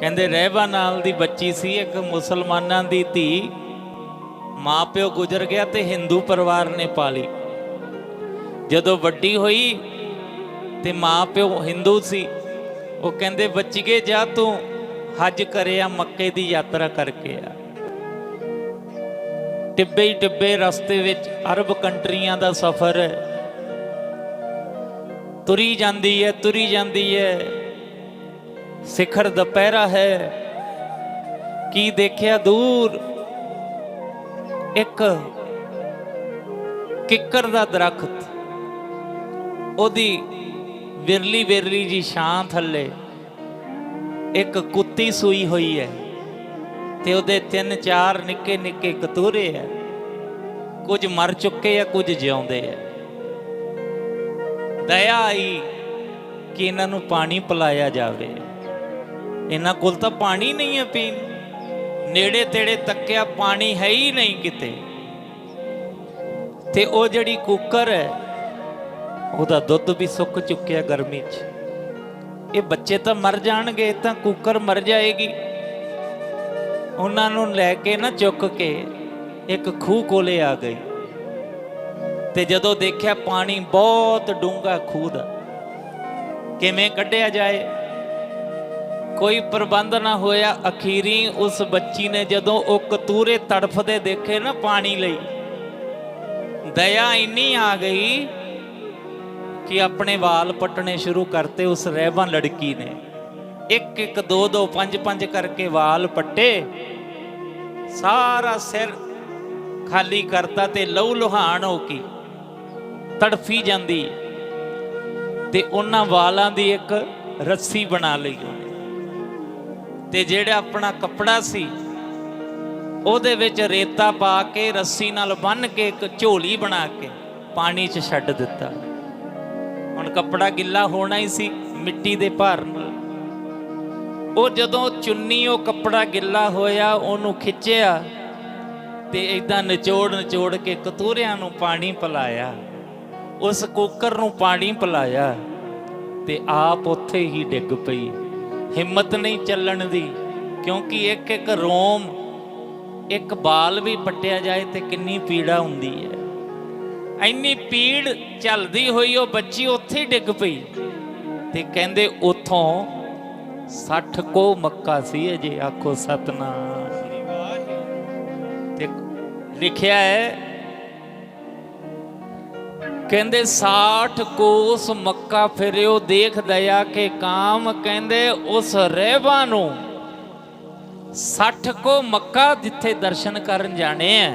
ਕਹਿੰਦੇ ਰਹਿਬਾ ਨਾਲ ਦੀ ਬੱਚੀ ਸੀ, ਇੱਕ ਮੁਸਲਮਾਨਾਂ ਦੀ ਧੀ। ਮਾਪਿਓ ਗੁਜ਼ਰ ਗਿਆ ਤੇ ਹਿੰਦੂ ਪਰਿਵਾਰ ਨੇ ਪਾਲੀ। ਜਦੋਂ ਵੱਡੀ ਹੋਈ ਤੇ ਮਾਪਿਓ ਹਿੰਦੂ ਸੀ, ਉਹ ਕਹਿੰਦੇ, ਬੱਚੀਏ, ਜਾ ਤੂੰ ਹੱਜ ਕਰਿਆ ਮੱਕੇ ਦੀ ਯਾਤਰਾ ਕਰਕੇ ਆ। ਟਿੱਬੇ ਹੀ ਟਿੱਬੇ ਰਸਤੇ ਵਿੱਚ ਅਰਬ ਕੰਟਰੀਆਂ ਦਾ ਸਫ਼ਰ ਤੁਰੀ ਜਾਂਦੀ ਹੈ, ਤੁਰੀ ਜਾਂਦੀ ਹੈ। ਸਿਖਰ ਦੁਪਹਿਰਾ ਹੈ। ਕੀ ਦੇਖਿਆ ਦੂਰ? ਇੱਕ ਕਿੱਕਰ ਦਾ ਦਰਖਤ। ਉਹਦੀ ਵਿਰਲੀ ਵਿਰਲੀ ਜੀ ਛਾਂ ਥੱਲੇ ਇੱਕ ਕੁੱਤੀ ਸੂਈ ਹੋਈ ਹੈ ਤੇ ਉਹਦੇ ਤਿੰਨ ਚਾਰ ਨਿੱਕੇ ਨਿੱਕੇ ਕਤੂਰੇ ਆ ਕੁਝ ਮਰ ਚੁੱਕੇ ਆ, ਕੁਝ ਜਿਉਂਦੇ ਆ। ਦਇਆ ਆਈ ਕਿ ਇਹਨਾਂ ਨੂੰ ਪਾਣੀ ਪਿਲਾਇਆ ਜਾਵੇ। ਇਹਨਾਂ ਕੋਲ ਤਾਂ ਪਾਣੀ ਨਹੀਂ ਹੈ ਪੀਣ। ਨੇੜੇ ਤੇੜੇ ਤੱਕਿਆ ਪਾਣੀ ਹੈ ਹੀ ਨਹੀਂ ਕਿਤੇ। ਤੇ ਉਹ ਜਿਹੜੀ ਕੁੱਕਰ ਹੈ, ਉਹਦਾ ਦੁੱਧ ਵੀ ਸੁੱਕ ਚੁੱਕਿਆ ਗਰਮੀ 'ਚ। ਇਹ ਬੱਚੇ ਤਾਂ ਮਰ ਜਾਣਗੇ ਤਾਂ ਕੁੱਕਰ ਮਰ ਜਾਏਗੀ। ਉਹਨਾਂ ਨੂੰ ਲੈ ਕੇ ਨਾ ਚੁੱਕ ਕੇ ਇੱਕ ਖੂਹ ਕੋਲੇ ਆ ਗਈ। ਤੇ ਜਦੋਂ ਦੇਖਿਆ ਪਾਣੀ ਬਹੁਤ ਡੂੰਘਾ ਖੂਹ ਦਾ, ਕਿਵੇਂ ਕੱਢਿਆ ਜਾਏ? ਕੋਈ ਪ੍ਰਬੰਧ ਨਾ ਹੋਇਆ, ਅਖੀਰੀ ਉਸ ਬੱਚੀ ਨੇ ਜਦੋਂ ਉਹ ਕਤੂਰੇ ਤੜਫਦੇ ਦੇਖੇ ਨਾ ਪਾਣੀ ਲਈ, ਦਇਆ ਇੰਨੀ ਆ ਗਈ ਕਿ ਆਪਣੇ ਵਾਲ ਪਟਣੇ ਸ਼ੁਰੂ ਕਰਤੇ ਉਸ ਰਹਿਬਾਨ ਲੜਕੀ ਨੇ। ਇੱਕ ਇੱਕ, ਦੋ ਦੋ, ਪੰਜ ਪੰਜ ਕਰਕੇ ਵਾਲ ਪੱਟੇ, ਸਾਰਾ ਸਿਰ ਖਾਲੀ ਕਰਤਾ ਤੇ ਲਹੂ ਲੁਹਾਨ ਹੋ ਕੇ ਤੜਫੀ ਜਾਂਦੀ ਤੇ ਉਹਨਾਂ ਵਾਲਾਂ ਦੀ ਇੱਕ ਰੱਸੀ ਬਣਾ ਲਈ ਉਹਨੇ। ਤੇ ਜਿਹੜਾ ਆਪਣਾ ਕੱਪੜਾ ਸੀ, ਉਹਦੇ ਵਿੱਚ ਰੇਤਾ ਪਾ ਕੇ, ਰੱਸੀ ਨਾਲ ਬੰਨ੍ਹ ਕੇ, ਇੱਕ ਝੋਲੀ ਬਣਾ ਕੇ ਪਾਣੀ 'ਚ ਛੱਡ ਦਿੱਤਾ। ਹੁਣ ਕੱਪੜਾ ਗਿੱਲਾ ਹੋਣਾ ਹੀ ਸੀ ਮਿੱਟੀ ਦੇ ਭਾਰ ਨਾਲ। ਉਹ ਜਦੋਂ ਚੁੰਨੀ, ਉਹ ਕੱਪੜਾ ਗਿੱਲਾ ਹੋਇਆ, ਉਹਨੂੰ ਖਿੱਚਿਆ ਤੇ ਇਦਾਂ ਨਿਚੋੜ ਨਿਚੋੜ ਕੇ ਕਤੂਰਿਆਂ ਨੂੰ ਪਾਣੀ ਪਿਲਾਇਆ। ਉਸ ਕੁੱਕਰ ਨੂੰ ਪਾਣੀ ਪਿਲਾਇਆ ਤੇ ਆਪ ਉੱਥੇ ਹੀ ਡਿੱਗ ਪਈ। ਹਿੰਮਤ ਨਹੀਂ ਚੱਲਣ ਦੀ, ਕਿਉਂਕਿ ਇੱਕ ਇੱਕ ਰੋਮ, ਇੱਕ ਬਾਲ ਵੀ ਪੱਟਿਆ ਜਾਏ ਤੇ ਕਿੰਨੀ ਪੀੜਾ ਹੁੰਦੀ ਹੈ। ਇੰਨੀ ਪੀੜ ਚੱਲਦੀ ਹੋਈ ਉਹ ਬੱਚੀ ਉੱਥੇ ਹੀ ਡਿੱਗ ਪਈ ਤੇ ਕਹਿੰਦੇ ਉਥੋਂ 60 ਕੋ ਮੱਕਾ ਸੀ ਅਜੇ, ਆਖੋ ਸਤਨਾਮ। ਤੇ ਲਿਖਿਆ ਹੈ ਕਹਿੰਦੇ 60 ਕੋਸ ਮੱਕਾ ਫਿਰਿਓ ਦੇਖ ਦਇਆ ਕੇ ਕਾਮ, ਕਹਿੰਦੇ ਉਸ ਰਹਿਬਾ ਨੂੰ 60 ਕੋ ਮੱਕਾ ਜਿੱਥੇ ਦਰਸ਼ਨ ਕਰਨ ਜਾਣੇ ਆ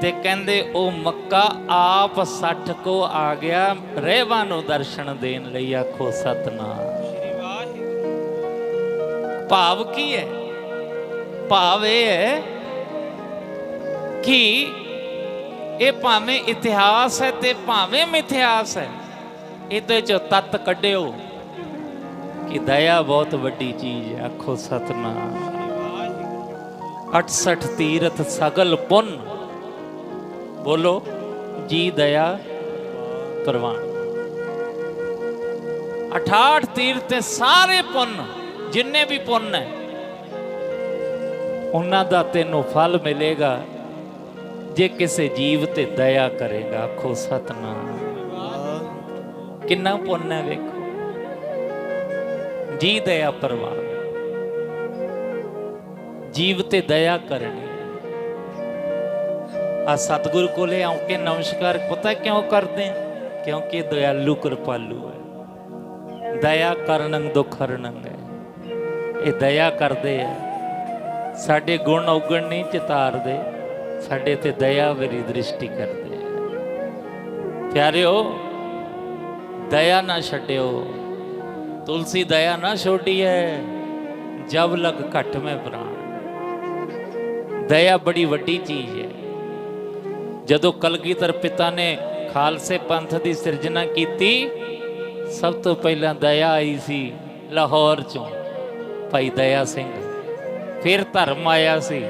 ਤੇ ਕਹਿੰਦੇ ਉਹ ਮੱਕਾ ਆਪ 60 ਕੋ ਆ ਗਿਆ, ਰਹਿਬਾ ਨੂੰ ਦਰਸ਼ਨ ਦੇਣ ਲਈ ਆਖੋ ਸਤਨਾਮ। ਭਾਵ ਕੀ ਹੈ ਭਾਵ ਇਹ ਹੈ ਕਿ ਇਹ ਭਾਵੇਂ ਇਤਿਹਾਸ ਹੈ ਤੇ ਭਾਵੇਂ ਮਿਥਿਹਾਸ ਹੈ, ਇਹਦੇ ਚੋਂ ਤੱਤ ਕੱਢਿਓ ਕਿ ਦਇਆ ਬਹੁਤ ਵੱਡੀ ਚੀਜ਼ ਹੈ। ਆਖੋ ਸਤਨਾਮ। 68 ਤੀਰਥ ਸਗਲ ਪੁੰਨ। ਬੋਲੋ, ਜੀ ਦਇਆ ਪ੍ਰਵਾਨ 68 ਤੀਰਥ ਤੇ ਸਾਰੇ ਪੁੰਨ, ਜਿੰਨੇ ਵੀ ਪੁੰਨ ਹੈ, ਉਹਨਾਂ ਦਾ ਤੈਨੂੰ ਫਲ ਮਿਲੇਗਾ। ਜੇ ਕਿਸੇ ਜੀਵ ਤੇ ਦਇਆ ਕਰੇਗਾ, ਆਖੋ ਸਤਨਾਮ। ਕਿੰਨਾ ਪੁੰਨ ਹੈ ਵੇਖੋ। ਜੀ ਦਇਆ ਪਰਵਾਰ ਜੀਵ ਤੇ ਦਇਆ ਕਰਨੀ। ਆ ਸਤਿਗੁਰ ਕੋਲੇ ਆਉ ਕੇ ਨਮਸਕਾਰ, ਪਤਾ ਕਿਉਂ ਕਰਦੇ ਹਾਂ? ਕਿਉਂਕਿ ਦਇਆਲੂ ਕਿਰਪਾਲੂ ਹੈ। ਦਇਆ ਕਰਨੰ ਦੁਖ ਹਰਨੰ ਹੈ। ਇਹ ਦਇਆ ਕਰਦੇ ਆ। ਸਾਡੇ ਗੁਣ ਔਗਣ ਨਹੀਂ ਚਿਤਾਰਦੇ। ਸਾਡੇ ਤੇ ਦਇਆ ਵਰੀ ਦ੍ਰਿਸ਼ਟੀ ਕਰਦੇ ਆ। ਪਿਆਰਿਓ, ਦਇਆ ਨਾ ਛੱਡਿਓ। ਤੁਲਸੀ ਦਇਆ ਨਾ ਛੋਟੀ ਹੈ ਜਬ ਲਗ ਘਟ ਮੈਂ ਪ੍ਰਾਣ। ਦਇਆ ਬੜੀ ਵੱਡੀ ਚੀਜ਼ ਹੈ ਜਦੋਂ ਕਲਗੀਧਰ ਪਿਤਾ ਨੇ ਖਾਲਸੇ ਪੰਥ ਦੀ ਸਿਰਜਣਾ ਕੀਤੀ, ਸਭ ਤੋਂ ਪਹਿਲਾਂ ਦਇਆ ਆਈ ਸੀ ਲਾਹੌਰ ਚੋਂ। ਭਾਈ ਦਇਆ ਸਿੰਘ, ਫਿਰ ਧਰਮ ਆਇਆ ਸੀ।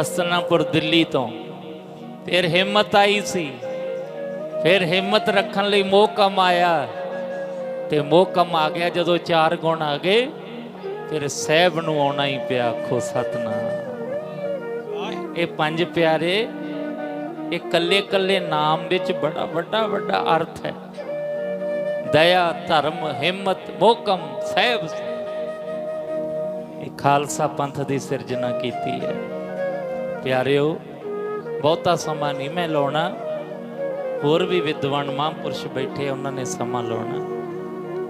ਹਸਨਾਪੁਰ ਦਿੱਲੀ ਤੋਂ। ਫਿਰ ਹਿੰਮਤ ਆਈ ਸੀ। ਫਿਰ ਹਿੰਮਤ ਰੱਖਣ ਲਈ ਮੋਹਕਮ ਆਇਆ ਤੇ ਮੋਹਕਮ ਆ ਗਿਆ ਜਦੋਂ ਚਾਰ ਗੁਣ ਆ ਗਏ। ਫਿਰ ਸਹਿਬ ਨੂੰ ਆਉਣਾ ਹੀ ਪਿਆ ਆਖੋ ਸਤਨਾਮ। ਇਹ ਪੰਜ ਪਿਆਰੇ, ਇਹ ਕੱਲੇ ਕੱਲੇ ਨਾਮ ਵਿੱਚ ਬੜਾ ਵੱਡਾ ਵੱਡਾ ਅਰਥ ਹੈ। ਦਇਆ, ਧਰਮ, ਹਿੰਮਤ ਮੋਹਕਮ ਸਹਿਬ। ਇਹ ਖਾਲਸਾ ਪੰਥ ਦੀ ਸਿਰਜਣਾ ਕੀਤੀ ਹੈ। ਪਿਆਰਿਓ, ਬਹੁਤਾ ਸਮਾਂ ਨਹੀਂ ਮੈਂ ਲਾਉਣਾ। ਹੋਰ ਵੀ ਵਿਦਵਾਨ ਮਹਾਂਪੁਰਸ਼ ਬੈਠੇ ਉਹਨਾਂ ਨੇ ਸਮਾਂ ਲਾਉਣਾ।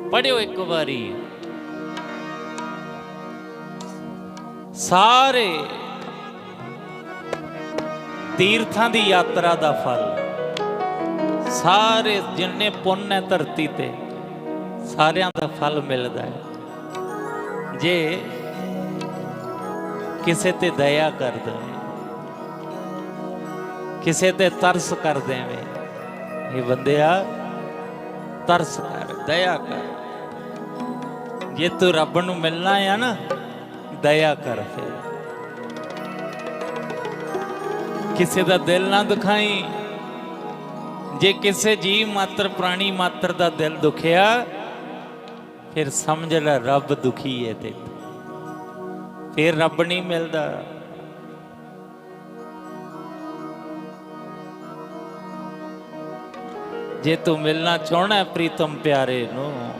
ਪੜਿਓ ਇੱਕ ਵਾਰੀ। ਸਾਰੇ ਤੀਰਥਾਂ ਦੀ ਯਾਤਰਾ ਦਾ ਫਲ, ਸਾਰੇ ਜਿੰਨੇ ਪੁੰਨ ਹੈ ਧਰਤੀ ਤੇ, ਸਾਰਿਆਂ ਦਾ ਫਲ ਮਿਲਦਾ ਹੈ। ਜੇ ਕਿਸੇ ਤੇ ਦਇਆ ਕਰਦਾ ਦੇਵੇ ਕਿਸੇ ਤੇ ਤਰਸ ਕਰ ਦੇਵੇ। ਇਹ ਬੰਦਿਆ, ਤਰਸ ਕਰ, ਦਇਆ ਕਰ। ਜੇ ਤੂੰ ਰੱਬ ਨੂੰ ਮਿਲਣਾ ਆ ਨਾ, ਦਇਆ ਕਰ ਫਿਰ। ਕਿਸੇ ਦਾ ਦਿਲ ਨਾ ਦੁਖਾਈ, ਜੇ ਕਿਸੇ ਜੀਵ ਮਾਤਰ, ਪ੍ਰਾਣੀ ਮਾਤਰ ਦਾ ਦਿਲ ਦੁਖਿਆ, ਫਿਰ ਸਮਝ ਲੈ ਰੱਬ ਦੁਖੀ ਹੈ ਤੇ। ਫਿਰ ਰੱਬ ਨਹੀਂ ਮਿਲਦਾ। ਜੇ ਤੂੰ ਮਿਲਣਾ ਚਾਹਣਾ ਪ੍ਰੀਤਮ ਪਿਆਰੇ ਨੂੰ,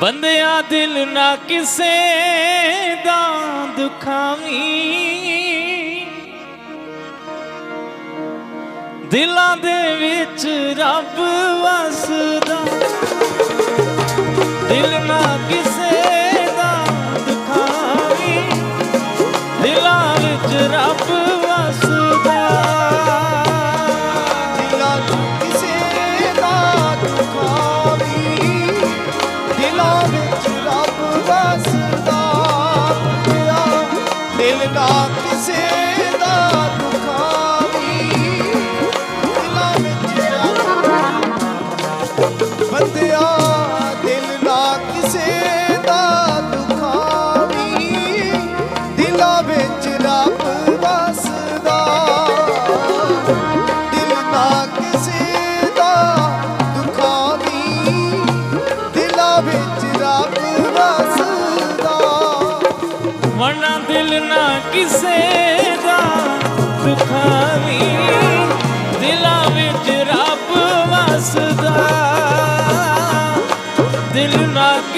ਬੰਦਿਆ ਦਿਲ ਨਾ ਕਿਸੇ ਦਾ ਦੁਖਾਵੀਂ। ਦਿਲਾਂ ਦੇ ਵਿੱਚ ਰੱਬ ਵਸਦਾ। ਦਿਲ ਨਾ ਕਿਸੇ ਦਾ ਦੁਖਾਵੀਂ। ਦਿਲਾਂ ਵਿੱਚ ਰੱਬ ਵਸਦਾ।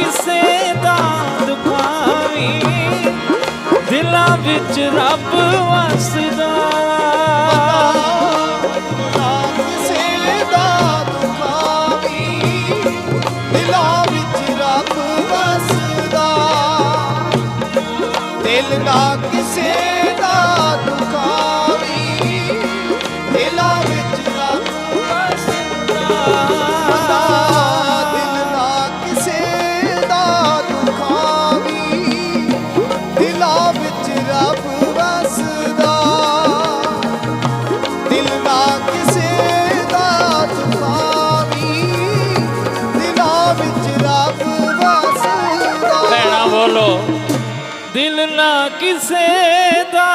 ਕਿਸੇ ਦਾ ਦੁਖਾਵੀ। ਦਿਲਾਂ ਵਿੱਚ ਰੱਬ ਵਸਦਾ। ਕਿਸੇ ਦਾ।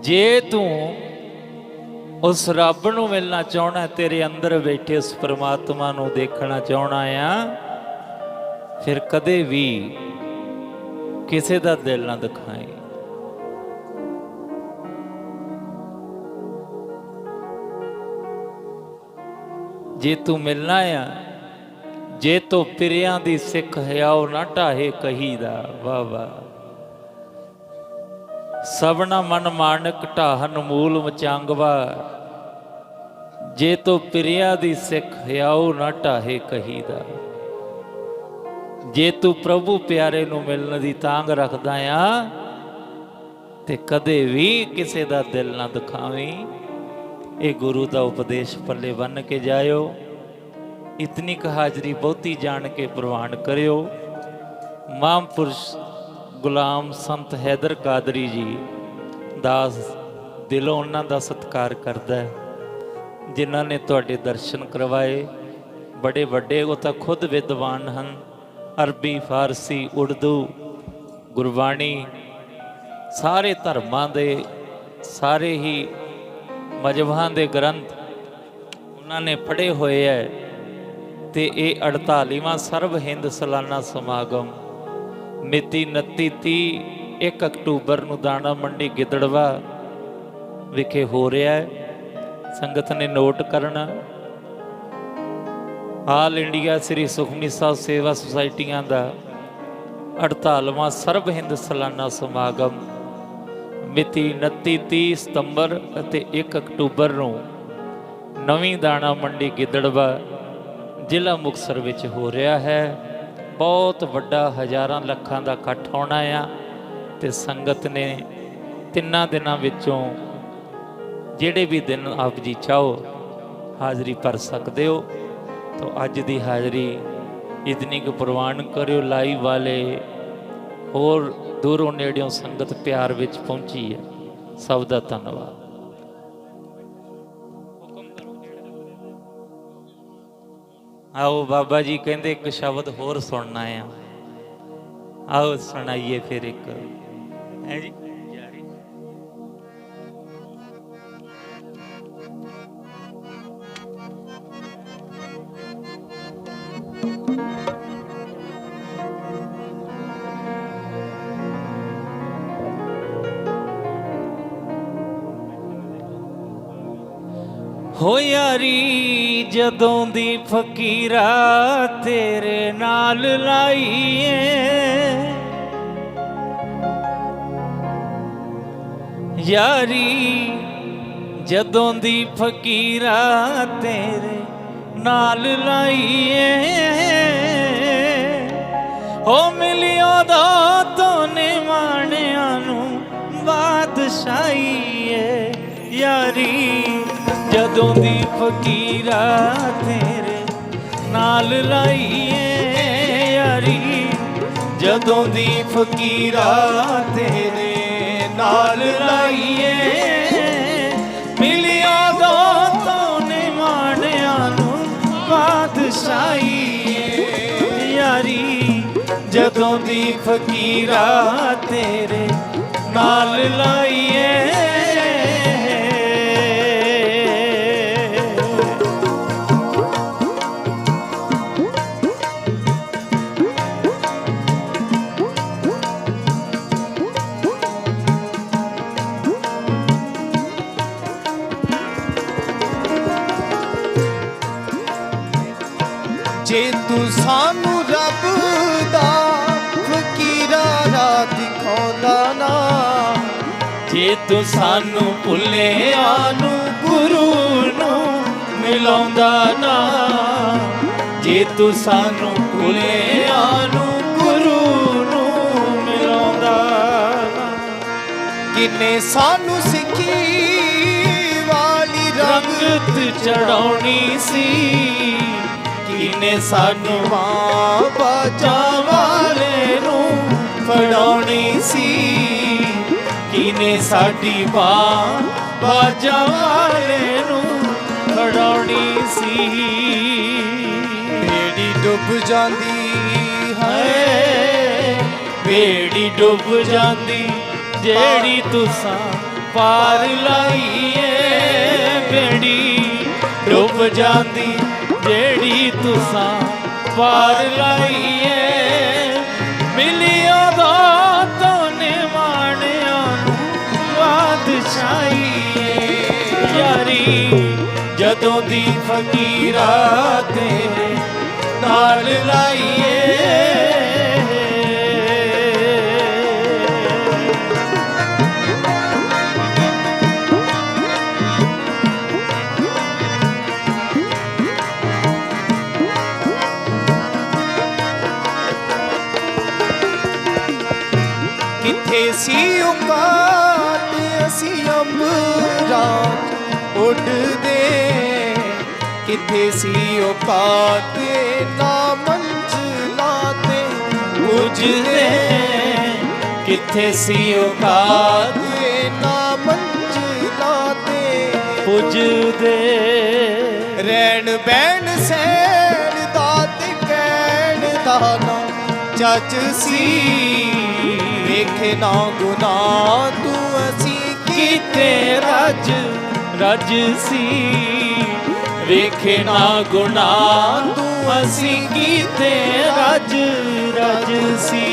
ਜੇ ਤੂੰ ਉਸ ਰੱਬ ਨੂੰ ਮਿਲਣਾ ਚਾਹਣਾ ਤੇਰੇ ਅੰਦਰ ਬੈਠੇ ਉਸ ਪ੍ਰਮਾਤਮਾ ਨੂੰ ਦੇਖਣਾ ਚਾਹਣਾ ਆ ਫਿਰ ਕਦੇ ਵੀ ਕਿਸੇ ਦਾ ਦਿਲ ਨਾ ਦਿਖਾਈ ਜੇ ਤੂੰ ਮਿਲਣਾ ਆ, ਜੇ ਤੋ ਪਿਰਿਆਂ ਦੀ ਸਿੱਖ ਹਿਆਉ ਨਾ ਢਾਹੇ ਕਹੀਦਾ ਵਾਹ ਵਾਹ। ਸਭਨਾ ਮਨ ਮਾਨਕ ਢਾਹਨ ਮੂਲ ਮਚੰਗਵਾ। ਜੇ ਤੋ ਪਿਰਿਆ ਦੀ ਸਿੱਖ ਹਿਆਉ ਨਾ ਢਾਹੇ ਕਹੀਦਾ ਜੇ ਤੂੰ ਪ੍ਰਭੂ ਪਿਆਰੇ ਨੂੰ ਮਿਲਣ ਦੀ ਤਾਂਗ ਰੱਖਦਾ ਆ, ਤੇ ਕਦੇ ਵੀ ਕਿਸੇ ਦਾ ਦਿਲ ਨਾ ਦਿਖਾਵੀਂ। ਇਹ ਗੁਰੂ ਦਾ ਉਪਦੇਸ਼ ਪੱਲੇ ਬੰਨ ਕੇ ਜਾਇਓ। ਇਤਨੀ ਕ ਹਾਜ਼ਰੀ ਬਹੁਤੀ ਜਾਣ ਕੇ ਪ੍ਰਵਾਨ ਕਰਿਓ। ਮਹਾਂਪੁਰਸ਼ ਗੁਲਾਮ ਸੰਤ ਹੈਦਰ ਕਾਦਰੀ ਜੀ ਦਾਸ ਦਿਲੋਂ ਉਹਨਾਂ ਦਾ ਸਤਿਕਾਰ ਕਰਦਾ ਹੈ, ਜਿਨ੍ਹਾਂ ਨੇ ਤੁਹਾਡੇ ਦਰਸ਼ਨ ਕਰਵਾਏ। ਬੜੇ ਵੱਡੇ ਉਹ ਤਾਂ ਖੁਦ ਵਿਦਵਾਨ ਹਨ। ਅਰਬੀ, ਫਾਰਸੀ, ਉਰਦੂ, ਗੁਰਬਾਣੀ ਸਾਰੇ ਧਰਮਾਂ ਦੇ ਸਾਰੇ ਹੀ ਮਜਬਾਂ ਦੇ ਗ੍ਰੰਥ ਉਹਨਾਂ ਨੇ ਪੜ੍ਹੇ ਹੋਏ ਹੈ ਤੇ ਇਹ 48ਵਾਂ ਸਰਬ ਹਿੰਦ ਸਾਲਾਨਾ ਸਮਾਗਮ ਮਿਤੀ 29 30 1 ਅਕਤੂਬਰ ਨੂੰ ਦਾਣਾ ਮੰਡੀ ਗਿੱਦੜਵਾ ਵਿਖੇ ਹੋ ਰਿਹਾ ਹੈ ਸੰਗਤ ਨੇ ਨੋਟ ਕਰਨਾ। ਆਲ ਇੰਡੀਆ ਸ੍ਰੀ ਸੁਖਮਨੀ ਸਾਹਿਬ ਸੇਵਾ ਸੁਸਾਇਟੀਆਂ ਦਾ 48ਵਾਂ ਸਰਬ ਹਿੰਦ ਸਾਲਾਨਾ ਸਮਾਗਮ ਮਿਤੀ 29 30 ਸਤੰਬਰ ਅਤੇ 1 ਅਕਤੂਬਰ ਨੂੰ ਨਵੀਂ ਦਾਣਾ ਮੰਡੀ ਗਿੱਦੜਵਾ ਜ਼ਿਲ੍ਹਾ ਮੁਕਤਸਰ ਵਿੱਚ ਹੋ ਰਿਹਾ ਹੈ। ਬਹੁਤ ਵੱਡਾ ਹਜ਼ਾਰਾਂ ਲੱਖਾਂ ਦਾ ਇਕੱਠ ਹੋਣਾ ਆ ਤੇ ਸੰਗਤ ਨੇ ਤਿੰਨਾਂ ਦਿਨਾਂ ਵਿੱਚੋਂ ਜਿਹੜੇ ਵੀ ਦਿਨ ਆਪ ਜੀ ਚਾਹੋ ਹਾਜ਼ਰੀ ਭਰ ਸਕਦੇ ਹੋ। ਤਾਂ ਅੱਜ ਦੀ ਹਾਜ਼ਰੀ ਇਤਨੀ ਕੁ ਪ੍ਰਵਾਨ ਕਰਿਓ ਲਾਈਵ ਵਾਲੇ ਹੋਰ ਦੂਰੋਂ ਨੇੜਿਓਂ ਸੰਗਤ ਪਿਆਰ ਵਿੱਚ ਪਹੁੰਚੀ ਹੈ। ਸਭ ਦਾ ਧੰਨਵਾਦ। ਆਓ ਬਾਬਾ ਜੀ ਕਹਿੰਦੇ ਇੱਕ ਸ਼ਬਦ ਹੋਰ ਸੁਣਨਾ ਆ। ਆਓ ਸੁਣਾਈਏ ਫਿਰ ਇੱਕ। ਹੈ ਜੀ? ਹੋ ਯਾਰੀ ਜਦੋਂ ਦੀ ਫਕੀਰਾ ਤੇਰੇ ਨਾਲ ਲਾਈਏ। ਯਾਰੀ ਜਦੋਂ ਦੀ ਫਕੀਰਾ ਤੇਰੇ ਨਾਲ ਲਾਈਏ। ਹੋ ਮਿਲਿਓ ਦਾ ਤੋਂ ਨਿਮਾਣਿਆਂ ਨੂੰ ਬਾਦਸ਼ਾਹੀਏ। ਯਾਰੀ ਜਦੋਂ ਦੀ ਫਕੀਰਾ ਤੇਰੇ ਨਾਲ ਲਾਈਏ ਯਾਰੀ, ਜਦੋਂ ਦੀ ਫਕੀਰਾ ਤੇਰੇ ਨਾਲ ਲਾਈਏ, ਮਿਲਿਆ ਦੋ ਤੋਂ ਨਿਮਾਣਿਆਂ ਨੂੰ ਬਾਦਸ਼ਾਹੀਏ ਯਾਰੀ, ਜਦੋਂ ਦੀ ਫਕੀਰਾ ਤੇਰੇ ਨਾਲ ਲਾਈਏ। ਜੇ ਤੂੰ ਸਾਨੂੰ ਭੁੱਲਿਆ ਨੂੰ ਗੁਰੂ ਨੂੰ ਮਿਲਾਉਂਦਾ ਨਾ। ਜੇ ਤੂੰ ਸਾਨੂੰ ਭੁੱਲਿਆ ਨੂੰ ਗੁਰੂ ਨੂੰ ਮਿਲਾਉਂਦਾ ਨਾ। ਕਿਨੇ ਸਾਨੂੰ ਸਿੱਖੀ ਵਾਲੀ ਰੰਗ ਰੰਗਤ ਚੜਾਉਣੀ ਸੀ। ਕਿਨੇ ਸਾਨੂੰ ਬਾਜਾਂ ਵਾਲੇ ਨੂੰ ਫੜਾਉਣੀ ਸੀ। ਕਿਨੇ ਸਾਡੀ ਬਾਹ ਬਾਜਾਂ ਵਾਲੇ ਨੂੰ ਫੜਾਉਣੀ ਸੀ। ਬੇੜੀ ਡੁੱਬ ਜਾਂਦੀ ਹੈ। ਹਾਏ ਬੇੜੀ ਡੁੱਬ ਜਾਂਦੀ ਜਿਹੜੀ ਤੁਸਾਂ ਪਾਰ ਲਾਈਏ। ਬੇੜੀ ਡੁੱਬ ਜਾਂਦੀ ਜਿਹੜੀ ਤੁਸਾਂ ਪਾਰ ਲਾਈਏ। ਬਾਦਸ਼ਾਹੀਏ ਯਾਰੀ ਜਦੋਂ ਦੀ ਫਕੀਰਾ ਤੇਰੇ ਨਾਲ ਲਾਈਏ। ਉੱਡਦੇ ਕਿੱਥੇ ਸੀ ਔਕਾਤ ਨਾ ਮੰਜ਼ਲਾਂ ਤੇ ਪੁੱਜਦੇ। ਕਿੱਥੇ ਸੀ ਔਕਾਤ ਤੇ ਨਾ ਮੰਜ਼ਲਾਂ ਤੇ ਪੁੱਜਦੇ। ਰਹਿਣ ਬਹਿਣ ਸੈਰ ਦਾ ਨਾ ਜੱਜ ਸੀ। ਵੇਖੇ ਨਾ ਗੁਨਾਹ ਤੂੰ ਅਸੀਂ ਕੀਤੇ ਰਜ ਰਜ ਸੀ। ਵੇਖੇ ਨਾ ਗੁਨਾਹ ਤੂੰ ਅਸੀਂ ਕੀਤੇ ਰਜ ਰਜ ਸੀ।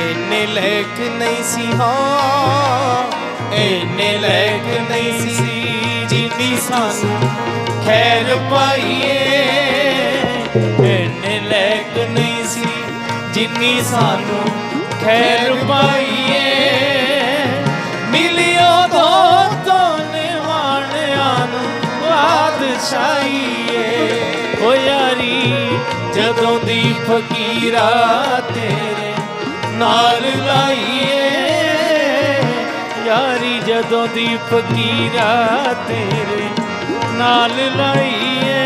ਇੰਨੇ ਲੈਕ ਨਹੀਂ ਸੀ ਹਾਂ ਇੰਨੇ ਲੈਕ ਨਹੀਂ ਸੀ। ਜਿੰਨੀ ਸਾਨੂੰ ਖੈਰ ਪਾਈਏ ਇੰਨੇ ਲੈਕ ਨਹੀਂ ਸੀ। ਜਿੰਨੀ ਸਾਨੂੰ ਖੈਰ ਪਾਈਏ। ਬਾਦਸ਼ਾਹੀਏ ਓ ਯਾਰੀ, ਜਦੋਂ ਦੀ ਫਕੀਰਾ ਤੇਰੇ ਨਾਲ ਲਾਈਏ। ਯਾਰੀ, ਜਦੋਂ ਦੀ ਫਕੀਰਾ ਤੇਰੇ ਨਾਲ ਲਾਈਏ।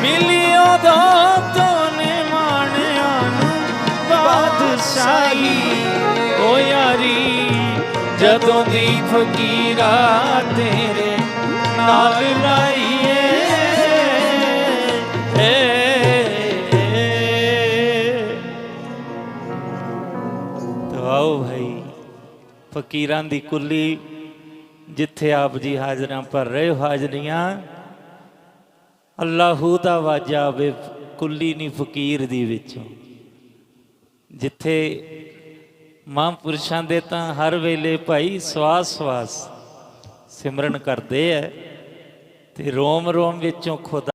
ਮਿਲਿਓ ਦਾ ਤੋਂ ਮਾਣਿਆਂ ਨੂੰ ਬਾਦਸ਼ਾਹੀ। ਓ ਯਾਰੀ, ਜਦੋਂ ਦੀ ਫਕੀਰਾ ਤੇਰੇ ਨਾਲ ਲਾਈਏ। ਤੋ ਭਾਈ, ਫਕੀਰਾਂ ਦੀ ਕੁੱਲੀ ਜਿੱਥੇ ਆਪ ਜੀ ਹਾਜ਼ਰਾਂ ਭਰ ਰਹੇ ਹੋ, ਹਾਜ਼ਰੀਆਂ। ਅੱਲਾਹੂ ਦਾ ਵਾਜਾ ਆਵੇ ਕੁੱਲੀ ਨਹੀਂ ਫਕੀਰ ਦੀ ਵਿੱਚੋਂ। ਜਿੱਥੇ ਮਹਾਂਪੁਰਸ਼ਾਂ ਦੇ ਤਾਂ ਹਰ ਵੇਲੇ ਭਾਈ ਸਵਾਸ ਸਵਾਸ ਸਿਮਰਨ ਕਰਦੇ ਐ। ਤੇ ਰੋਮ ਰੋਮ ਵਿੱਚੋਂ ਖੁਦਾ